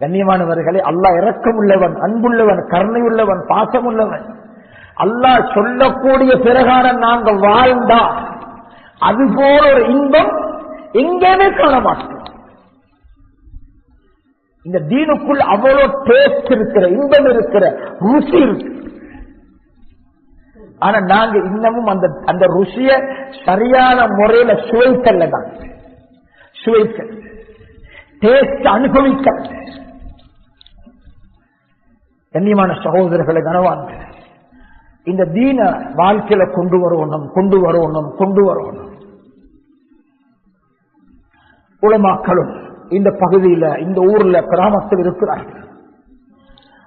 கண்ணியமானவர்களே அல்லாஹ் உள்ளவன் அன்புள்ளவன் கருணை உள்ளவன் பாசமுள்ளவன். அல்லாஹ் சொல்லக்கூடிய பிரகாரம் நாங்க வாழ்ந்தா அது போல ஒரு இன்பம் எங்கேயுமே காண மாட்டோம் இந்த தீனுக்குள் அவ்வளவு டேஸ்ட் இருக்கிற இன்பம் இருக்கிற ருசி இருக்கு. ஆனா நாங்க இன்னமும் அந்த அந்த ருசிய சரியான முறையில சுவைக்கல்ல தான் சுவைக்க டேஸ்ட் அனுபவிக்க கண்ணியமான சகோதரர்களை கனவாங்க. இந்த தீன வாழ்க்கையில கொண்டு வரணும் கொண்டு வரணும் கொண்டு வரணும். உலமாக்களும் இந்த பகுதியில இந்த ஊர்ல கிராமத்தில் இருக்கிறார்கள்.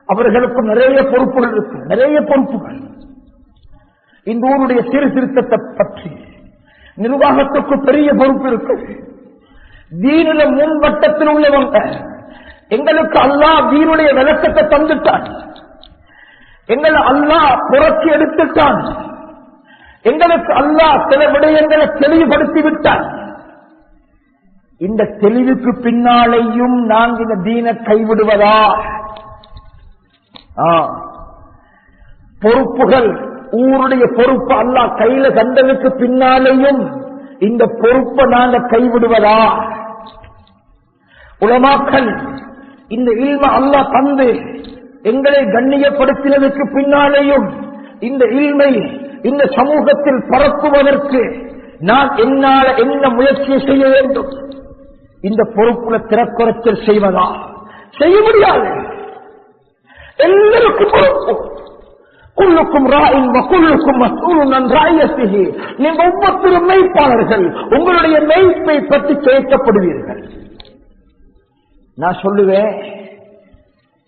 அவர்களுக்கு நிறைய பொறுப்புகள் இருக்கு நிறைய பொறுப்புகள். இந்த ஊருடைய சீர்திருத்தத்தை பற்றி நிர்வாகத்துக்கு பெரிய பொறுப்பு இருக்கு. தீனில முன்வட்டத்தில் உள்ளவங்க எங்களுக்கு அல்லாஹ் தீனுடைய விளக்கத்தை தந்துட்டான். எங்களை அல்லாஹ் புரட்சி எடுத்துட்டான். எங்களுக்கு அல்லாஹ் சில விடயங்களை தெளிவுபடுத்தி விட்டான். இந்த தெளிவுக்கு பின்னாலேயும் நாங்கள் இந்த தீன கைவிடுவதா? பொறுப்புகள் ஊருடைய பொறுப்பு அல்லாஹ் கையில தந்ததுக்கு பின்னாலேயும் இந்த பொறுப்பை நாங்க கைவிடுவதா? உலமாக்கள் இந்த இல்ம அல்லா தந்து எங்களை கண்ணியப்படுத்தினதுக்கு பின்னாலேயும் இந்த இல்மை இந்த சமூகத்தில் பரப்புவதற்கு நான் என்னால என்ன முயற்சியை செய்ய வேண்டும்? இந்த பொறுப்புல திறக்குறத்தில் செய்வதா? செய்ய முடியாது. எல்லோருக்கும் பொறுப்பு. குள்ளுக்கும் ராயின் குள்ளுக்கும் மசூலும் ராயசிகி நீங்க ஒவ்வொருத்தரும் மெய்ப்பாளர்கள். உங்களுடைய மெய்ப்பை பற்றி கேட்கப்படுவீர்கள். நான் சொல்லுவேன்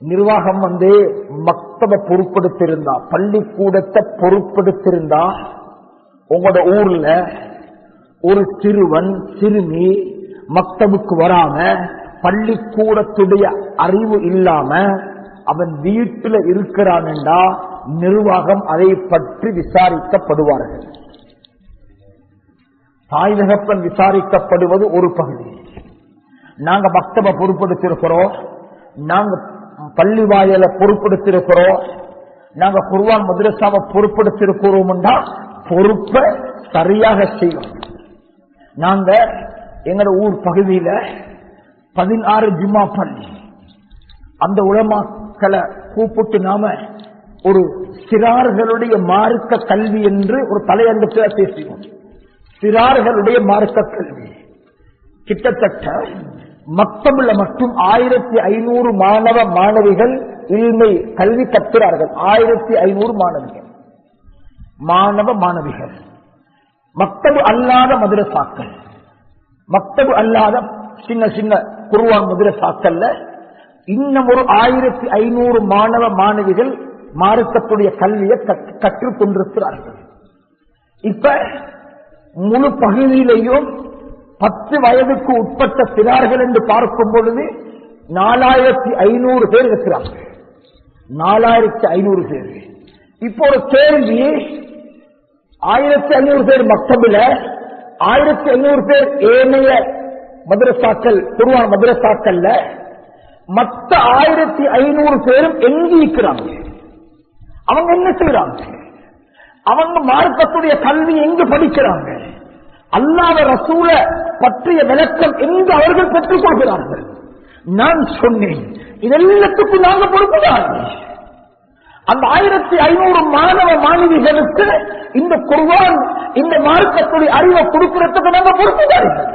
நிர்வாகம் வந்து மக்தப பொறுப்படுத்திருந்தா பள்ளிக்கூடத்தை பொறுப்படுத்திருந்தா உங்களோட ஊர்ல ஒரு சிறுவன் சிறுமி மக்தபுக்கு வராம பள்ளிக்கூடத்துடைய அறிவு இல்லாம அவன் வீட்டுல இருக்கிறான்டா நிர்வாகம் அதை பற்றி விசாரிக்கப்படுவார்கள். தாய் தகப்பன் விசாரிக்கப்படுவது ஒரு பகுதி. நாங்க மக்தப பொறுப்படுத்திருக்கிறோம் நாங்க பள்ளி வாயில பொறுப்படுத்திருக்கிறோம் நாங்க குர்வான் மதுரசாவை பொறுப்படுத்திருக்கிறோம்டா பொறுப்பை சரியாக செய்யும் நாங்க எங்களோட ஊர் பகுதியில பதினாறு ஜிம்மா பள்ளி. அந்த உலமாக்களை கூப்பிட்டு நாம ஒரு சிறார்களுடைய மார்க்க கல்வி என்று ஒரு தலையங்கத்தில் பேசுவோம் சிறார்களுடைய மார்க்க கல்வி. கிட்டத்தட்ட மக்தபுல மட்டும் ஆயிரத்தி ஐநூறு மாணவ மாணவிகள் இல்மை கல்வி கற்கிறார்கள். ஆயிரத்தி ஐநூறு மாணவிகள். மாணவ மாணவிகள். மக்தபு அல்லாத மதுரசாக்கள். மக்தபு அல்லாத சின்ன சின்ன குருவான் மதுரசாக்கள்ல இன்னும் ஒரு ஆயிரத்தி ஐநூறு மாணவ மாணவிகள் மார்க்கத்துடைய கல்வியை கற்று- கற்றுக் கொண்டிருக்கிறார்கள் இப்ப முழு பகுதியிலையும் பத்து வயதுக்கு உட்பட்ட சிறார்கள் என்று பார்க்கும் பொழுது நாலாயிரத்தி ஐநூறு பேர் இருக்கிறார்கள் நாலாயிரத்தி ஐநூறு பேர். இப்போ ஒரு கேள்வி ஆயிரத்தி ஐநூறு பேர் மக்தபில ஆயிரத்தி ஐநூறு பேர் ஏனைய மதுரசாக்கள் குருவான மதுரசாக்கள்ல மத்த ஆயிரத்தி ஐநூறு பேரும் எங்கி இருக்கிறாங்க? அவங்க என்ன செய்யறாங்க அவங்க மார்க்கத்துடைய கல்வி எங்கு படிக்கிறாங்க? அல்லாத ரசூல பற்றிய விளக்கம் எங்கு அவர்கள் பெற்றுக் கொள்கிறார்கள். நான் சொன்னேன். இதெல்லாத்துக்கும் நாங்கள் பொறுப்புதான்? அந்த ஆயிரத்தி ஐநூறு மாணவ மாணவிகளுக்கு இந்த குர்வான் இந்த மார்க்கத்துடைய அறிவை கொடுக்கிறதுக்கு நாங்க பொறுப்புதார்கள்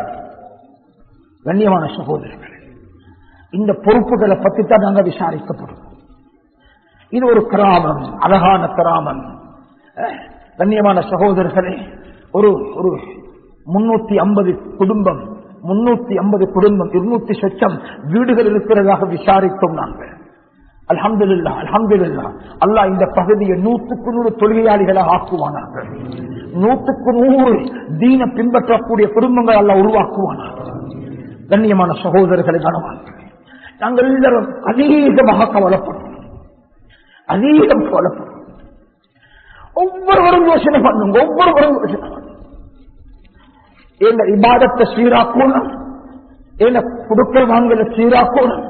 கண்ணியமான சகோதரர்கள் இந்த பொறுப்புகளை பத்தி தான் நாங்க விசாரிக்கப்படும். இது ஒரு கிராமம் அழகான கிராமம். கண்ணியமான சகோதரர்களே ஒரு ஒரு முன்னூத்தி ஐம்பது குடும்பம் முன்னூத்தி ஐம்பது குடும்பம் இருநூத்தி சொச்சம் வீடுகள் இருக்கிறதாக விசாரித்தோம் நாங்கள். அல்ஹம்துலில்லாஹ் அல்ஹம்துலில்லாஹ். அல்லாஹ் இந்த பகுதியை நூற்றுக்கு நூறு தொழிலாளிகளை ஆக்குவானார்கள் நூற்றுக்கு நூறு தீன பின்பற்றக்கூடிய குடும்பங்கள் அல்ல உருவாக்குவானார்கள் கண்ணியமான சகோதரர்களை கனவார்கள் நாங்கள் எல்லாரும் அதிகமாக கவலைப்படும். அதிகம் கவலைப்படும். ஒவ்வொருவரும் யோசனை பண்ணுங்க ஒவ்வொருவரும் யோசனை பண்ணுங்க. என்ன இபாதத்தை சீராக்கணும்? என்ன குடுக்கல் வாங்கல சீராக்கணும்?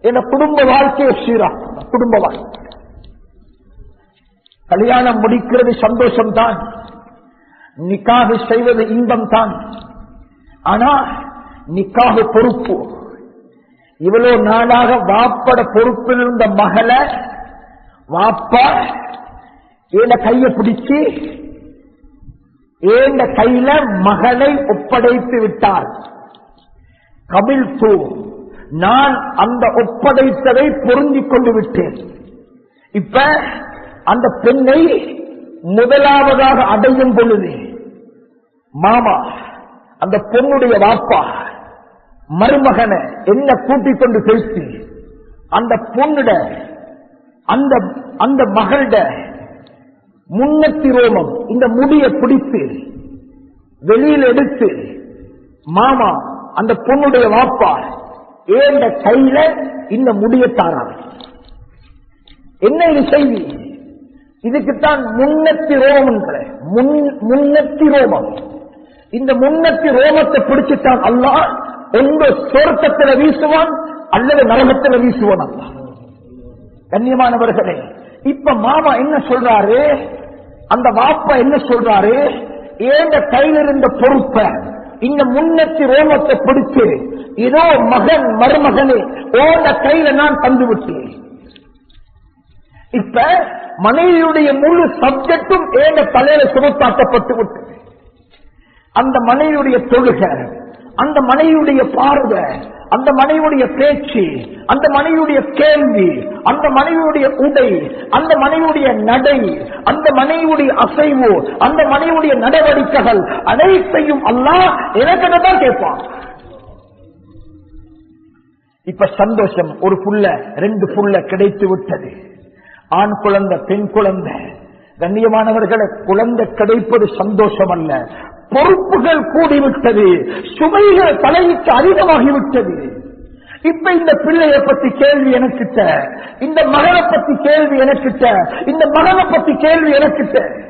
என்ன குடும்ப வாழ்க்கையை சீராக்கணும்? குடும்ப வாழ்க்கை. கல்யாணம் முடிக்கிறது சந்தோஷம்தான். நிக்காக செய்வது இன்பம் தான் ஆனா நிக்காக பொறுப்பு. இவ்வளவு நாளாக வாப்பட பொறுப்பில் இருந்த மகளை வாப்பா ஏன கைய பிடிச்சு ஏந்த கையில மகளை ஒப்படைத்து விட்டார். கபில் தூ நான் அந்த ஒப்படைத்ததை பொருந்திக் கொண்டு விட்டேன். இப்ப அந்த பெண்ணை முதலாவதாக அடையும் பொழுது மாமா அந்த பொண்ணுடைய வாப்பா மருமகனை என்ன கூட்டிக் கொண்டு பேசி அந்த பொண்ணுட அந்த அந்த மகளிட முன்னத்தி ரோமம் இந்த முடியை பிடித்து வெளியில் எடுத்து மாமா அந்த பொண்ணுடைய வாப்பா ஏந்த கையில இந்த முடிய தாராங்க என்ன இது செய்தி? இதுக்குத்தான் முன்னத்தி ரோமம் முன்னத்தி ரோமம் இந்த முன்னத்தி ரோமத்தை பிடிச்சிட்டான் அல்லா எந்த சொர்க்கத்துல வீசுவான் அல்லது நரகத்தில் வீசுவான் அல்லா கண்ணியமானவர்களே இப்ப மாமா என்ன சொல்றாரு? அந்த வாப்பா என்ன சொல்றாரு? ஏந்த கையில் இருந்த பொறுப்பை இந்த முன்னத்தி ரோமத்தை பிடிச்சு இதோ மகன் மருமகனே ஓந்த கையில நான் தந்து விட்டேன். இப்ப மனைவியுடைய முழு சப்ஜெக்டும் ஏந்த தலையில சுமத்தாக்கப்பட்டு விட்டது. அந்த மனைவியுடைய தொழுகை அந்த மனைவியுடைய பார்வை அந்த மனைவியுடைய பேச்சு அந்த மனைவியுடைய கேள்வி அந்த மனைவியுடைய உடை அந்த மனைவியுடைய நடை அந்த மனைவியுடைய அசைவு அந்த மனைவியுடைய நடவடிக்கைகள் அனைத்தையும் அல்லாஹ் எனக்கு தான் கேட்பான். இப்ப சந்தோஷம் ஒரு புள்ள ரெண்டு புள்ள கிடைத்து விட்டது. ஆண் குழந்தை பெண் குழந்தை. கண்ணியமானவர்களை குழந்தை கிடைப்பது சந்தோஷம் அல்ல பொறுப்புகள் கூடிவிட்டது. சுமைகள் தலைக்கு அதிகமாகிவிட்டது. இப்ப இந்த பிள்ளைய பத்தி கேள்வி எனக்கிட்ட. இந்த மகனை பத்தி கேள்வி எனக்கிட்ட. இந்த மகனை பத்தி கேள்வி எனக்கிட்ட.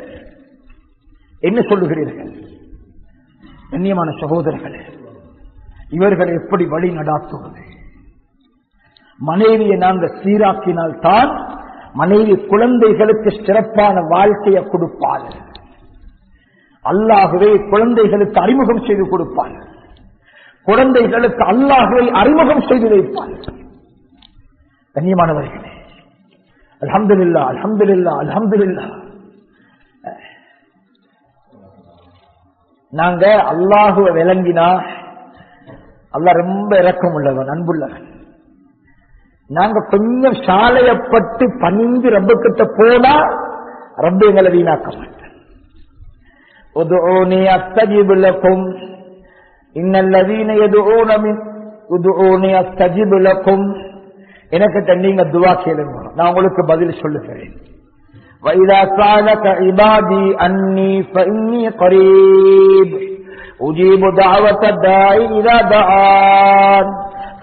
என்ன சொல்லுகிறீர்கள்? கண்ணியமான சகோதரர்களே இவர்களை எப்படி வழி நடாத்துவது? மனைவியை நாங்கள் சீராக்கினால் தான் மனைவி குழந்தைகளுக்கு சிறப்பான வாழ்க்கையை கொடுப்பார்கள். அல்லாகவே குழந்தைகளுக்கு அறிமுகம் செய்து கொடுப்பாள் குழந்தைகளுக்கு அல்லாகவே அறிமுகம் செய்து வைப்பாள் கண்ணியமானவர்களே அல்ஹம்துலில்லா அல்ஹம்துலில்லா அல்ஹம்துலில்லா நாங்க அல்லாஹுவ விளங்கினா அல்லா ரொம்ப இறக்கம் உள்ளவன் அன்புள்ளவன். நாங்க கொஞ்சம் சாலையப்பட்டு பணிந்து ரப்புக்கிட்ட போனா ரப்ப எங்களை வீணாக்க மாட்டோம் ادعوني استجب لكم ان الذين يدعون من ادعوني استجب لكم எனக்கு நீங்க துவா கேளுங்க நான் உங்களுக்கு பதில் சொல்லுகிறேன் وإذا سألك عبادي أني فإني قريب أجيب دعوة الداعي إذا دعان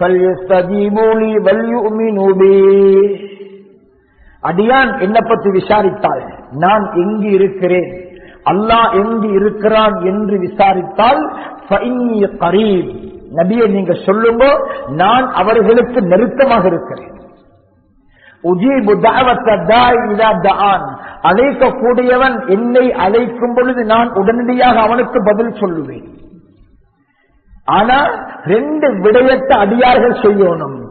فليستجيبوا لي وليؤمنوا بي அடியான் என்ன பற்றி விசாரித்தால் நான் எங்கு இருக்கிறேன் அல்லாஹ் எங்கு இருக்கிறான் என்று விசாரித்தால் கரீப். நபியை நீங்க சொல்லுங்க நான் அவர்களுக்கு நெருக்கமாக இருக்கிறேன். அழைக்கக்கூடியவன் என்னை அழைக்கும் பொழுது நான் உடனடியாக அவனுக்கு பதில் சொல்லுவேன். ஆனா ரெண்டு விடயத்தை அடியார்கள் செய்யணும்.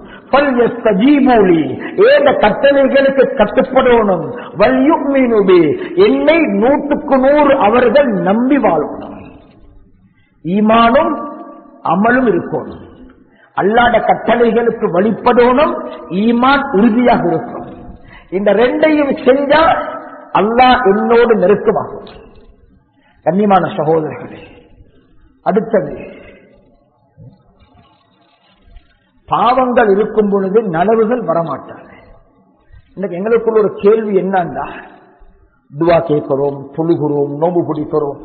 ஏத கட்டளைகளுக்கு கட்டுப்படணும். வல்யுக்மீனுபி என்னை நூற்றுக்கு நூறு அவர்கள் நம்பி வாழணும் ஈமானும் அமலும் இருக்கணும். அல்லாத கட்டளைகளுக்கு வழிபடணும். ஈமான் உறுதியாக இருக்கும் இந்த ரெண்டையும் செஞ்சா அல்லாஹ் என்னோடு நெருக்கமாகும். கண்ணியமான சகோதரர்களே அடுத்தது பாவங்கள் இருக்கும் பொழுது நனவுகள் வரமாட்டாங்க. இன்னைக்கு எங்களுக்குள்ள ஒரு கேள்வி என்னன்னா துவா கேட்கிறோம் தொழுகிறோம் நோம்பு பிடிக்கிறோம்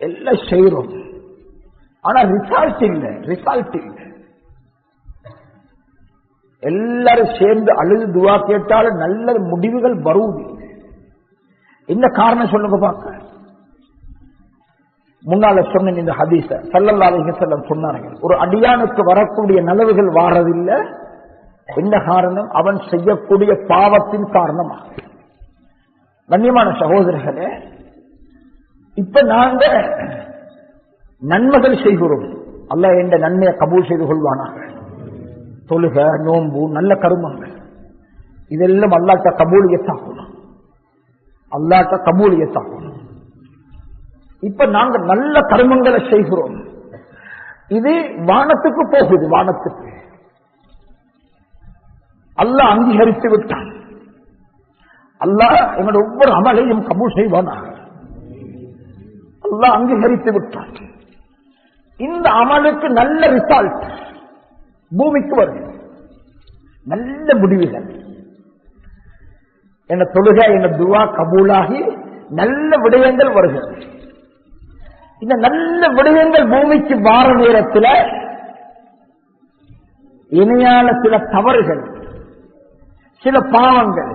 எல்லாம் செய்கிறோம். ஆனா ரிசால்ட் இல்லை ரிசால்ட் இல்லை. எல்லாரும் சேர்ந்து அழுது துவா கேட்டாலும் நல்ல முடிவுகள் வருவது என்ன காரணம் சொல்லுங்க பார்க்க. முன்னால சொன்ன இந்த ஹதீச சல்லல்லாஹு செல்லம் சொன்னார்கள் ஒரு அடியானுக்கு வரக்கூடிய நலவுகள் வாரதில்லை. என்ன காரணம்? அவன் செய்யக்கூடிய பாவத்தின் காரணமாக. கண்ணியமான சகோதரர்களே இப்ப நாங்க நன்மைகள் செய்கிறோம். அல்ல என்ற நன்மையை கபூல் செய்து கொள்வானாக. தொழுக நோன்பு நல்ல கருமங்கள். இதெல்லாம் அல்லாட்ட கபூலியத்தாக்கணும். அல்லாட்ட கபூலியத்தாக்கணும். இப்ப நாங்க நல்ல கர்மங்களை செய்கிறோம். இது வானத்துக்கு போகுது வானத்துக்கு. அல்லாஹ் அங்கீகரித்து விட்டான். அல்லாஹ் என்னோட ஒவ்வொரு அமலையும் கபூல் செய்வானாக அல்லாஹ் அங்கீகரித்து விட்டான். இந்த அமலுக்கு நல்ல ரிசால்ட் பூமிக்கு வரும் நல்ல முடிவுகள். என தொழுக என துவா கபூலாகி நல்ல விடயங்கள் வருகிறது. இந்த நல்ல விடயங்கள் பூமிக்கு வார நேரத்தில் இணையான சில தவறுகள் சில பாவங்கள்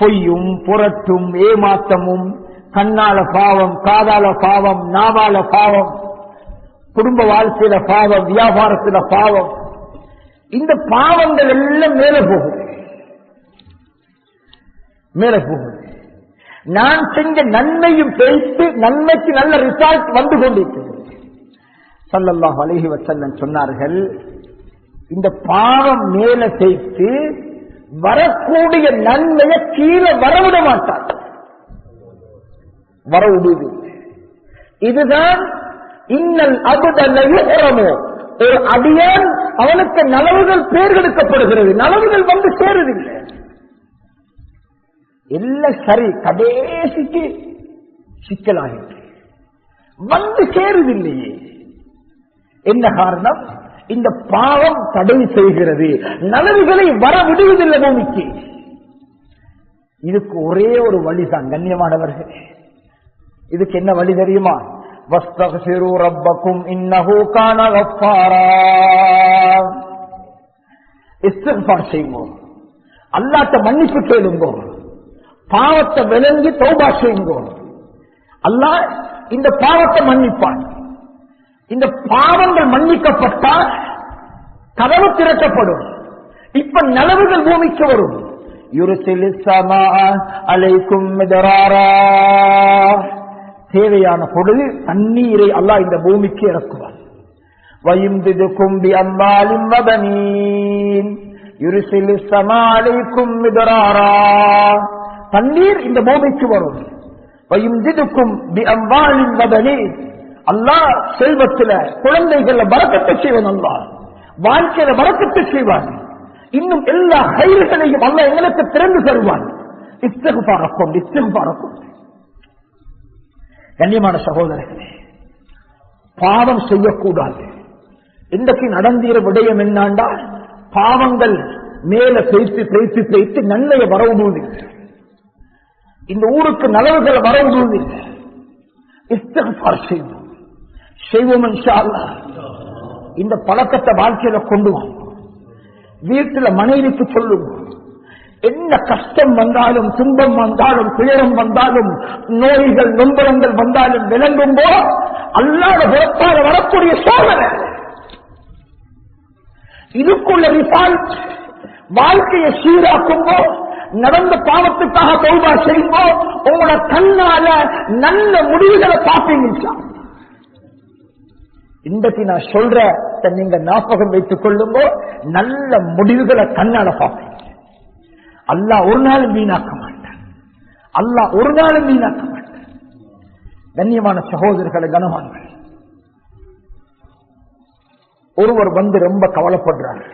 பொய்யும் புரட்டும் ஏமாத்தமும் கண்ணால பாவம் காதால பாவம் நாவால பாவம் குடும்ப வாழ்க்கையில பாவம் வியாபாரத்தில பாவம் இந்த பாவங்கள் எல்லாம் மேல போகும். மேல போகும். நான் செஞ்ச நன்மையும் பேசி நன்மைக்கு நல்ல ரிசல்ட் வந்து கொண்டிருக்கிறது. சல்லல்லாஹு அலைஹி வசல்லன் சொன்னார்கள் இந்த பாவம் மேல சேர்த்து வரக்கூடிய நன்மையை கீழே வரவிட மாட்டார். வர விடுவதில்லை இதுதான் இன்னல் அபுதமோ ஒரு அடியான் அவனுக்கு நலவுகள் பேர்கெடுக்கப்படுகிறது நலவுகள் வந்து சேருதில்லை. எல்லாம் சரி கடைசிக்கு சிக்கலாகிட்டு வந்து சேருதில்லையே என்ன காரணம் இந்த பாவம் தடை செய்கிறது நலவுகளை வர விடுவதில்லை பூமிக்கு இதுக்கு ஒரே ஒரு வழிதான் கண்ணியமானவர்கள் இதுக்கு என்ன வழி தெரியுமா வஸ்தக்ஃபிரு ரப்பக்கும் இன்னஹு கான கஃபாரா இஸ்திக்பார் செய்வோம் அல்லாஹ்ட்ட மன்னிப்பு கேளுங்கோ பாவத்தை விளங்கி தௌபா செய்யுங்கோ அல்லாஹ் இந்த பாவத்தை மன்னிப்பான். இந்த பாவங்கள் மன்னிக்கப்பட்டால் கதவு திறக்கப்படும். இப்ப நலவுகள் பூமிக்கு வரும். சமா மிதராரா. தேவையான பொழுது தண்ணீரை அல்லாஹ் இந்த பூமிக்கு இறக்குவார் வயுந்திதுக்கும் கும்பி அம்பாலிம் வதனீன் தண்ணீர் இந்த பூமிக்கு வரும். வயுந்திதுக்கும் பி அல்லாஹ் செல்வத்தில குழந்தைகள பறக்கத்தை செய்வன் அல்லா வாழ்க்கையில பறக்கத்தை செய்வான். இன்னும் எல்லா கயிறுகளையும் அல்ல எங்களுக்கு திறந்து தருவான். இத்தகு பார்க்கும் இத்தகு பார்க்கும் கண்ணியமான சகோதரர்களே பாவம் செய்யக்கூடாது. இன்றைக்கு நடந்தீர விடயம் என்னாண்டா பாவங்கள் மேல பேய்த்து பேய்த்து பேய்த்து நன்மையை வரவுடுவதில்லை இந்த ஊருக்கு நல்லவர்கள் வரவுடுவதில்லை இஸ்திஃபார் செய்வோம். செய்வோம் இந்த பழக்கத்தை வாழ்க்கையில கொண்டு வாங்க. வீட்டுல மனைவிக்கு சொல்லும் என்ன கஷ்டம் வந்தாலும் துன்பம் வந்தாலும் துயரம் வந்தாலும் நோய்கள் நொம்பரங்கள் வந்தாலும் விளங்கும்போ அல்லாத புறப்பாக வரக்கூடிய சோதனை. இதுக்குள்ள ரிசால்ட் வாழ்க்கையை சீராக்கும்போ நடந்த பாவத்துக்காக தௌபா செய்யும்போ உங்களோட கண்ணால நல்ல முடிவுகளை பார்ப்பீங்க இன்றைக்கு நான் சொல்ற நீங்க ஞாபகம் வைத்துக் கொள்ளுங்கோ நல்ல முடிவுகளை கண்ணால பார்ப்பீங்க. அல்லாஹ் ஒரு நாளும் வீணாக்க மாட்டான். அல்லாஹ் ஒரு நாளும் வீணாக்க மாட்டான். கண்ணியமான சகோதரர்களை கனவான்கள். ஒருவர் வந்து ரொம்ப கவலைப்படுறார்.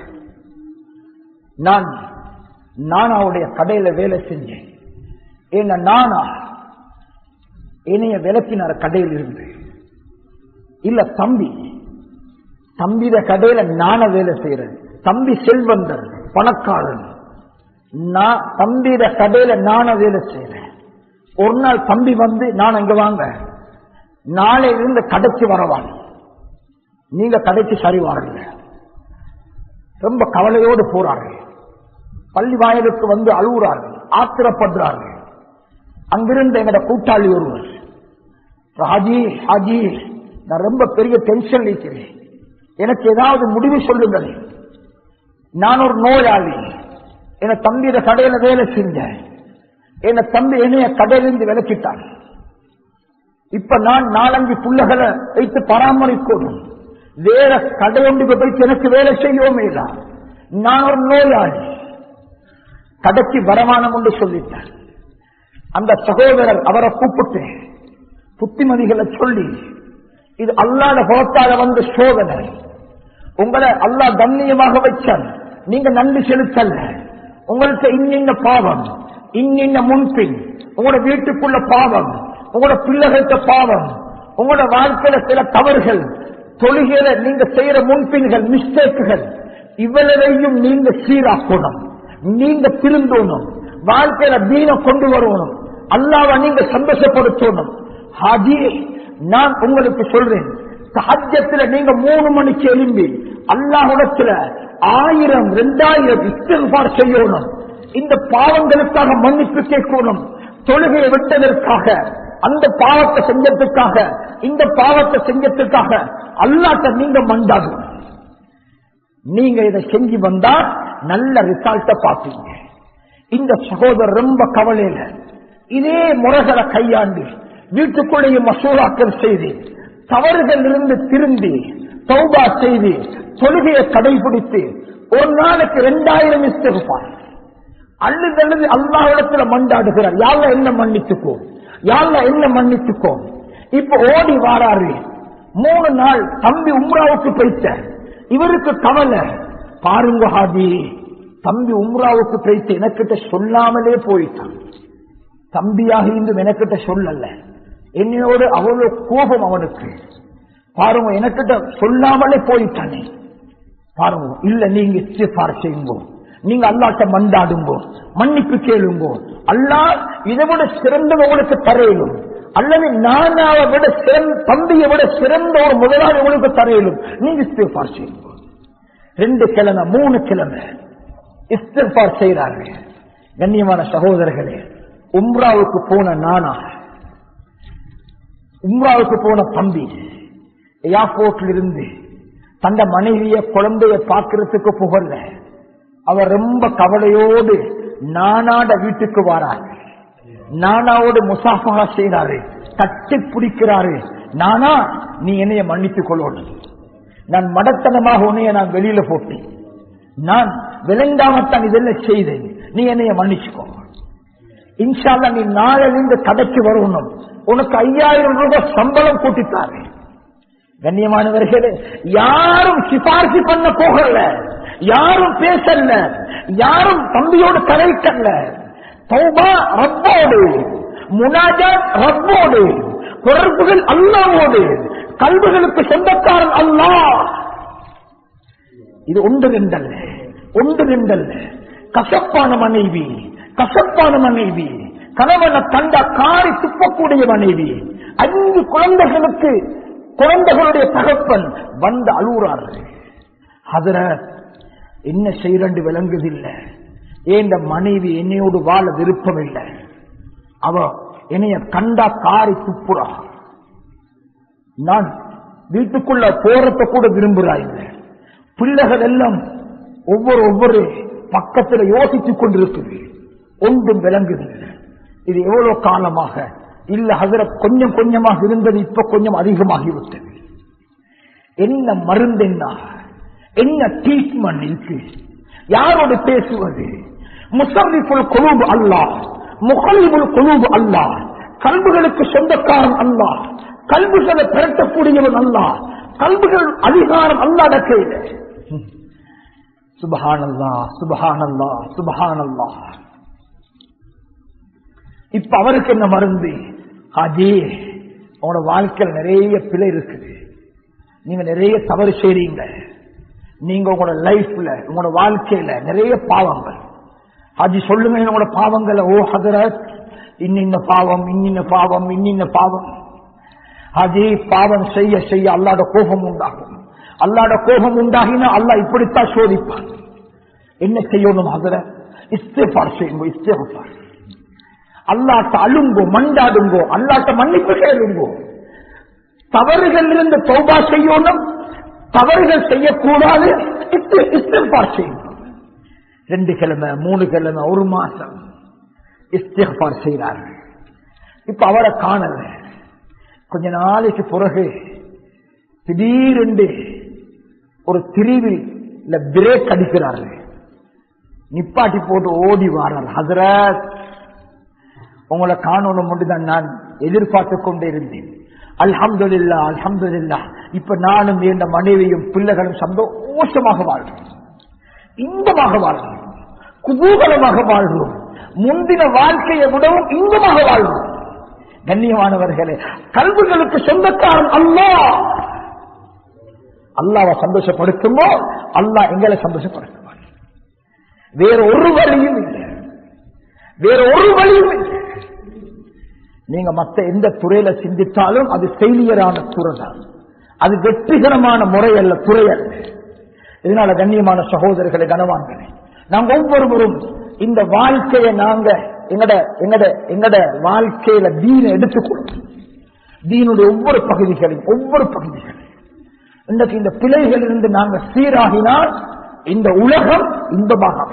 நான் நானாவுடைய கடையில வேலை செஞ்சேன். ஏன்னா நானா என்னைய விளக்கினார் கடையில் இருந்து. இல்ல தம்பி தம்பித கடையில நான வேலை செய்யறேன் தம்பி செல்வந்தர் பணக்காரன். நான் தம்பித கடையில நான வேலை செய்யறேன் ஒரு நாள் தம்பி வந்து நான் அங்க வாங்க. நாளை இருந்து கடைக்கு வரவான் நீங்க கடைக்கு சரி வாருங்க. ரொம்ப கவலையோடு போறாரு பள்ளி வாயிலுக்கு வந்து அழுகுறார்கள் ஆத்திரப்படுறார்கள். அங்கிருந்து எங்கட கூட்டாளி ஒருவர் ஹாஜி ஹாஜி நான் ரொம்ப பெரிய டென்ஷன் இருக்கிறேன். எனக்கு ஏதாவது முடிவு சொல்லுங்கள். நான் ஒரு நோயாளி. என தம்பி இந்த கடையில வேலை செஞ்சேன் என் தம்பி என்னைய கடையிலிருந்து விளக்கிட்டான் இப்ப நான் நாலஞ்சு புள்ளைகளை வைத்து பராமரிக்கணும். வேற கடையொன்றுக்கு போய் எனக்கு வேலை செய்யவும் இல்லை. நான் ஒரு நோயாளி. கடைக்கு வருமானம் என்று சொல்லிட்டார். அந்த சகோதரர் அவரை கூப்பிட்டு புத்திமதிகளை சொல்லி இது அல்லாத புறத்தால வந்த சோதனை. உங்களை அல்லா கண்ணியமாக வச்சான் நீங்க நன்றி செலுத்தல. உங்களுக்கு இன்னின்ன பாவம் இன்னின்ன முன்பின். உங்களோட வீட்டுக்குள்ள பாவம் உங்களோட பிள்ளைகளுக்கு பாவம் உங்களோட வாழ்க்கையில சில தவறுகள் தொழுகையில நீங்க செய்யற முன்பின்கள் மிஸ்டேக்குகள் இவ்வளவையும் நீங்க சீராக்கணும். நீங்க திருந்தணும் வாழ்க்கையில தீன கொண்டு வரணும். அல்லாவை நீங்க சந்தோஷப்படுத்தணும். ஹாஜி நான் உங்களுக்கு சொல்றேன். சாத்தியத்தில் நீங்க மூணு மணிக்கு எழும்பி அல்லாஹுடத்துல ஆயிரம் ரெண்டாயிரம் இஸ்திஃபார் செய்யணும். இந்த பாவங்களுக்காக மன்னிப்பு கேட்கணும். தொழுகையை விட்டதற்காக அந்த பாவத்தை செஞ்சதுக்காக இந்த பாவத்தை செஞ்சதுக்காக அல்லாட்ட நீங்க மண்டாகும் நீங்க இதை செஞ்சு வந்தா நல்ல ரிசல்ட்ட பார்ப்பீங்க. இந்த சகோதரர் ரொம்ப கவலையில இதே முறைகளை கையாண்டு வீட்டுக்குள்ளேயே மசூலாக்கள் செய்து தவறுகள் இருந்து திரும்பி சௌபா செய்து தொழுகையை கடைபிடித்து ஒரு நாளைக்கு ரெண்டாயிரம் இஸ்திருப்பார் அல்லது அல்லது அல்லாவிடத்துல மண்டாடுகிறார். யாழ்ல என்ன மன்னிச்சுக்கோ? யாழ்ல என்ன மன்னிச்சுக்கோ? இப்ப ஓடி வாராரு. மூணு நாள் தம்பி உம்ராவுக்கு போயிட்ட இவருக்கு கவலை பாருங்க ஹாஜி தம்பி உம்ராவுக்கு போயிட்டு எனக்கிட்ட சொல்லாமலே போயிட்டான். தம்பியாக இன்றும் எனக்கிட்ட சொல்லல. என்னையோடு அவ்வளவு கோபம் அவனுக்கு. பாருங்க எனக்கிட்ட சொல்லாமலே போயிட்டானே. பாருங்க இல்ல நீங்க இஸ்திஃபார் செய்யுங்க. நீங்க அல்லாட்ட மண்டாடுங்கோ மன்னிப்பு கேளுங்கோ. அல்லா இதை விட சிறந்த உங்களுக்கு தரையிலும் அல்லது நானாவை விட சிறந்த தம்பியை விட சிறந்த ஒரு முதலாளி உங்களுக்கு தரையிலும் நீங்க இஸ்திஃபார் செய்யுங்க. ரெண்டு கிழமை மூணு கிழமை இஸ்திர்பார் செய்யறாரு கண்ணியமான சகோதரர்களே உம்ராவுக்கு போன நானா உம்ராவுக்கு போன தம்பி ஏர்போர்ட்ல இருந்து தந்த மனைவிய குழந்தைய பார்க்கறதுக்கு புகழ அவர் ரொம்ப கவலையோடு நானாட வீட்டுக்கு வாராரு. நானாவோடு முசாஃபா செய்யறாரு தட்டி பிடிக்கிறாரு நானா நீ என்னைய மன்னித்துக் கொள்ளணும். நான் மடத்தனமாக உன்னைய நான் வெளியில போட்டேன் நான் விளங்காமத்தான் இதெல்லாம் செய்தேன். நீ என்னைய மன்னிச்சுக்கோ. இன்ஷால்லா நீ நாளிலிருந்து கடைக்கு வரணும். உனக்கு ஐயாயிரம் ரூபாய் சம்பளம் கூட்டித்தாரு கண்ணியமானவர்களே யாரும் சிபாரிசு பண்ண போகல. யாரும் பேசல. யாரும் தம்பியோடு கலைக்கல்ல தௌபா ரப்போடு. முனாஜா ரப்போடு. தொடர்புகள் அல்லாவோடு. கல்விகளுக்கு சொந்தக்காரன் அல்லா இது ஒன்று ரெண்டல்ல. ஒன்று ரெண்டல்ல. கசப்பான மனைவி கசப்பான மனைவி கணவனை கண்ட காரி துப்பக்கூடிய மனைவி அஞ்சு குழந்தைகளுக்கு குழந்தைகளுடைய தகப்பன் வந்து அழுகுறார்கள் அதுல என்ன செய்யறண்டு விளங்குதில்லை. ஏன் மனைவி என்னையோடு வாழ விருப்பம் இல்லை அவ என்னைய கண்டா காரி துப்புறா. நான் வீட்டுக்குள்ள போறத கூட விரும்புறாங்க பிள்ளைகள் எல்லாம் ஒவ்வொரு ஒவ்வொரு பக்கத்துல யோசித்துக் கொண்டிருக்குது. ஒன்றும் விளங்குகிறது இது எவ்வளவு காலமாக? இல்ல அதுல கொஞ்சம் கொஞ்சமாக இருந்தது இப்ப கொஞ்சம் அதிகமாகிவிட்டது. என்ன மருந்து என்ன? என்ன ட்ரீட்மெண்ட் இருக்கு யாரோடு பேசுவது? முசர்ரிஃபுல் குலூப் அல்லா முகலிபுல் குலூப் அல்லாஹ் கல்புகளுக்கு சொந்தக்காரன் அல்லாஹ். கல்புகளை திரட்டக்கூடியவன் அல்ல. கல்புகள் அதிகாரம் அல்லாத கையில. சுபஹானல்லா சுபஹானல்லா சுபஹானல்லா. இப்ப அவருக்கு என்ன மருந்து? ஹாஜி அவனோட வாழ்க்கையில் நிறைய பிழை இருக்குது. நீங்க நிறைய தவறு செய்றீங்க. நீங்க உங்களோட லைஃப்ல உங்களோட வாழ்க்கையில நிறைய பாவங்கள். ஹாஜி சொல்லுங்க என்னோட பாவங்களை. ஓ ஹதரத் இன்னின்ன பாவம் இன்னின்ன பாவம் இன்னின்ன பாவம். அதே பாவம் செய்ய செய்ய அல்லாட கோபம் உண்டாகும். அல்லாட கோபம் உண்டாகினா அல்லாஹ் இப்படித்தான் சோதிப்பான். என்ன செய்யணும் அதுல இஸ்தேபார் செய்யுங்கோ இஸ்தேபார் அல்லாட்ட அழுங்கோ மண்டாடுங்கோ அல்லாட்ட மன்னிப்பு கேளுங்கோ. தவறுகள் இருந்து தௌபா செய்யணும் தவறுகள் செய்யக்கூடாது இஸ்தேபார் செய்யணும் ரெண்டு கிழமை மூணு கிழமை ஒரு மாசம் இஸ்திஃபார் செய்கிறார்கள். இப்ப அவரை காணல. கொஞ்ச நாளைக்கு பிறகு திடீரென்று ஒரு திரிவில் இல்ல பிரேக் அடிக்கிறார்கள் நிப்பாட்டி போட்டு ஓடி வாரார். ஹசரத் உங்களை காணணும் மட்டும்தான் நான் எதிர்பார்த்து கொண்டே இருந்தேன். அல்ஹம்து இல்லா இப்ப நானும் என் மனைவியும் பிள்ளைகளும் சந்தோஷமாக வாழ்கிறோம் இன்பமாக வாழ்கிறோம் குதூகலமாக வாழ்கிறோம் முந்தின வாழ்க்கையை விடவும் இன்பமாக வாழ்கிறோம் கண்ணியமானவர்களே கல்விகளுக்கு சொந்தக்காரன் அல்லா அல்லாவை சந்தோஷப்படுத்துமோ அல்லாஹ் எங்களை சந்தோஷப்படுத்துவார் வேற ஒரு வழியும் இல்லை. வேற ஒரு வழியும் இல்லை. நீங்க மத்த எந்த துறையில சிந்தித்தாலும் அது செயலியரான துறை தான். அது வெற்றிகரமான முறை அல்ல துறை அல்ல. இதனால கண்ணியமான சகோதரர்களை கனவான்களே நாங்க ஒவ்வொருவரும் இந்த வாழ்க்கையை நாங்க எங்கட எங்கட எங்கட வாழ்க்கையில தீனை எடுத்துக்கொள்ளும் தீனுடைய ஒவ்வொரு பகுதிகளையும் ஒவ்வொரு பகுதிகளையும். இன்றைக்கு இந்த பிழைகளிலிருந்து நாங்க சீராகினால் இந்த உலகம் இன்பமாக